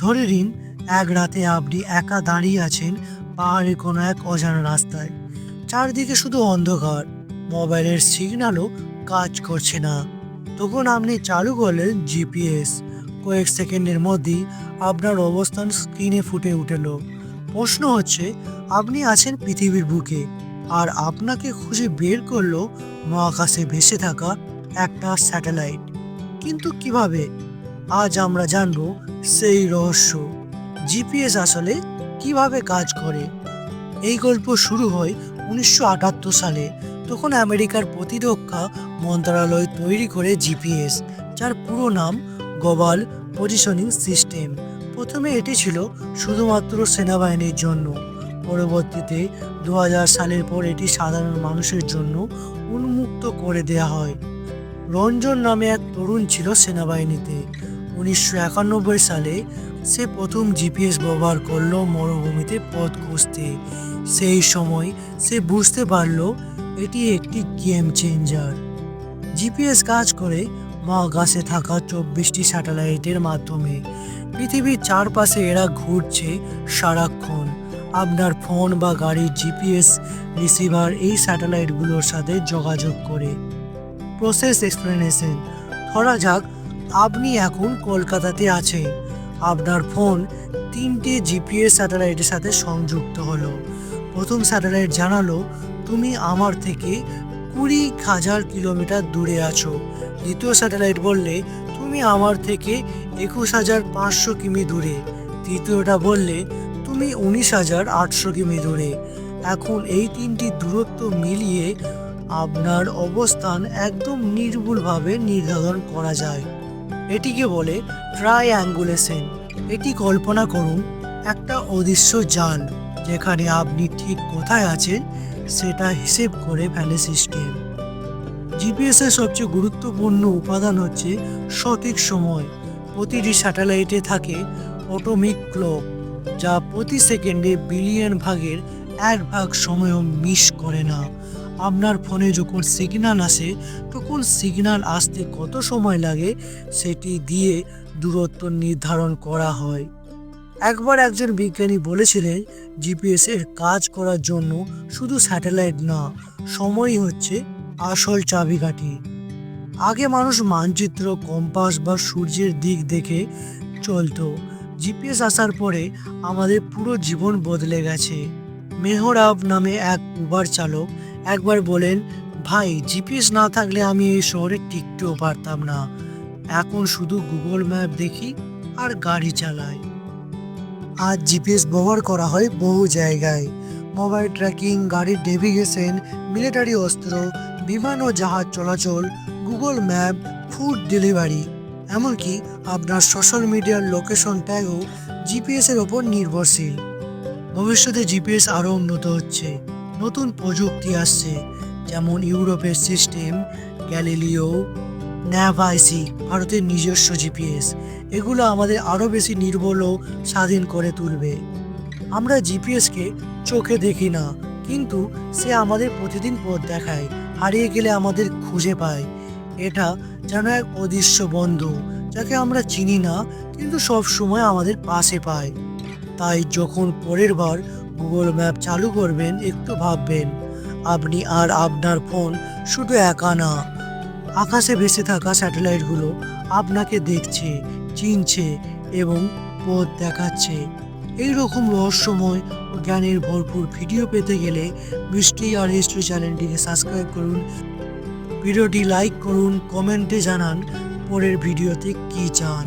ধরে নিন, এক রাতে আপনি একা দাঁড়িয়ে আছেন পাহাড়ের কোনো এক অজানা রাস্তায়। চারদিকে শুধু অন্ধকার। মোবাইলের সিগন্যালও কাজ করছে না। তখন আপনি চালু করলেন জিপিএস। কয়েক সেকেন্ডের মধ্যেই আপনার অবস্থান স্ক্রিনে ফুটে উঠল। প্রশ্ন হচ্ছে, আপনি আছেন পৃথিবীর বুকে, আর আপনাকে খুঁজে বের করল মহাকাশে ভেসে থাকা একটা স্যাটেলাইট। কিন্তু কীভাবে? আজ আমরা জানব সেই রহস্য। জিপিএস আসলে কীভাবে কাজ করে? এই গল্প শুরু হয় উনিশশো আটাত্তর সালে, তখন আমেরিকার প্রতিরক্ষা মন্ত্রণালয় তৈরি করে জিপিএস, যার পুরো নাম গ্লোবাল পজিশনিং সিস্টেম প্রথমে এটি ছিল শুধুমাত্র সেনাবাহিনীর জন্য। পরবর্তীতে দু হাজার সালের পর এটি সাধারণ মানুষের জন্য উন্মুক্ত করে দেয়া হয়। রঞ্জন নামে এক তরুণ ছিল সেনাবাহিনীতে। উনিশশো একানব্বই সালে সে প্রথম জিপিএস ব্যবহার করল মরুভূমিতে পথ খুঁজতে। সেই সময় সে বুঝতে পারল এটি একটি গেম চেঞ্জার। জিপিএস কাজ করে মহাকাশে থাকা চব্বিশটি স্যাটেলাইটের মাধ্যমে। পৃথিবীর চারপাশে এরা ঘুরছে সারাক্ষণ। আপনার ফোন বা গাড়ির জিপিএস রিসিভার এই স্যাটেলাইটগুলোর সাথে যোগাযোগ করে। Process explanation. ধরা যাক আপনি এখন কলকাতাতে আছেন। আপনার ফোন তিনটে জিপিএস স্যাটেলাইটের সাথে সংযুক্ত হলো। প্রথম স্যাটেলাইট জানালো, তুমি আমার থেকে কুড়ি হাজার কিলোমিটার দূরে আছো। দ্বিতীয় স্যাটেলাইট বললে, তুমি আমার থেকে একুশ হাজার পাঁচশো কিমি দূরে। তৃতীয়টা বললে, তুমি উনিশ হাজার আটশো কিমি দূরে। এখন এই তিনটি দূরত্ব মিলিয়ে আপনার অবস্থান একদম নির্ভুলভাবে নির্ধারণ করা যায়। এটিকে বলে ট্রাইঅ্যাঙ্গুলেশন এটি কল্পনা করুন, একটা অদৃশ্য জাল যেখানে আপনি ঠিক কোথায় আছেন সেটা হিসেব করে ফেলে সিস্টেম। জিপিএস এর সবচেয়ে গুরুত্বপূর্ণ উপাদান হচ্ছে সঠিক সময়। প্রতিটি স্যাটেলাইটে থাকে অটোমিক ক্লক, যা প্রতি সেকেন্ডে বিলিয়ন ভাগের এক ভাগ সময়ও মিস করে না। আপনার ফোনে যখন সিগন্যাল আসে, তখন সিগন্যাল আসতে কত সময় লাগে সেটি দিয়ে দূরত্ব নির্ধারণ করা হয়। একবার একজন বিজ্ঞানী বলেছিলেন জিপিএস এর কাজ করার জন্য শুধু স্যাটেলাইট না, সময়ই হচ্ছে আসল চাবিকাঠি। আগে মানুষ মানচিত্র কম্পাস বা সূর্যের দিক দেখে চলতো। জিপিএস আসার পরে আমাদের পুরো জীবন বদলে গেছে। মেহরাব নামে এক উবার চালক একবার বলেন, ভাই, জিপিএস না থাকলে আমি এই শহরে টিকতেও পারতাম না। এখন শুধু গুগল ম্যাপ দেখি আর গাড়ি চালাই। আজ জিপিএস ব্যবহার করা হয় বহু জায়গায়। মোবাইল ট্র্যাকিং, গাড়ির নেভিগেশন, মিলিটারি অস্ত্র, বিমান ও জাহাজ চলাচল, গুগল ম্যাপ, ফুড ডেলিভারি। এমনকি আপনার সোশ্যাল মিডিয়ার লোকেশন ট্যাগও জিপিএসের ওপর নির্ভরশীল। ভবিষ্যতে জিপিএস আরও উন্নত হচ্ছে। নতুন প্রযুক্তি আসছে, যেমন ইউরোপের সিস্টেম, গ্যালিলিও ন্যাভাইসি ভারতের নিজস্ব জিপিএস। এগুলো আমাদের আরও বেশি নির্ভুল ও স্বাধীন করে তুলবে। আমরা জিপিএসকে চোখে দেখি না, কিন্তু সে আমাদের প্রতিদিন পথ দেখায়, হারিয়ে গেলে আমাদের খুঁজে পায়। এটা যেন এক অদৃশ্য বন্ধু, যাকে আমরা চিনি না, কিন্তু সব সময় আমাদের পাশে পায়। তাই যখন পরের বার গুগল ম্যাপ চালু করবেন, একটু ভাববেন, আপনি আর আপনার ফোন শুধু একা না, আকাশে ভেসে থাকা স্যাটেলাইটগুলো আপনাকে দেখছে, চিনছে এবং পথ দেখাচ্ছে। এই রকম রহস্যময় ও জ্ঞানের ভরপুর ভিডিও পেতে গেলে বৃষ্টি আর হিস্ট্রি চ্যানেলটিকে সাবস্ক্রাইব করুন। ভিডিওটি লাইক করুন কমেন্টে জানান পরের ভিডিওতে কী চান।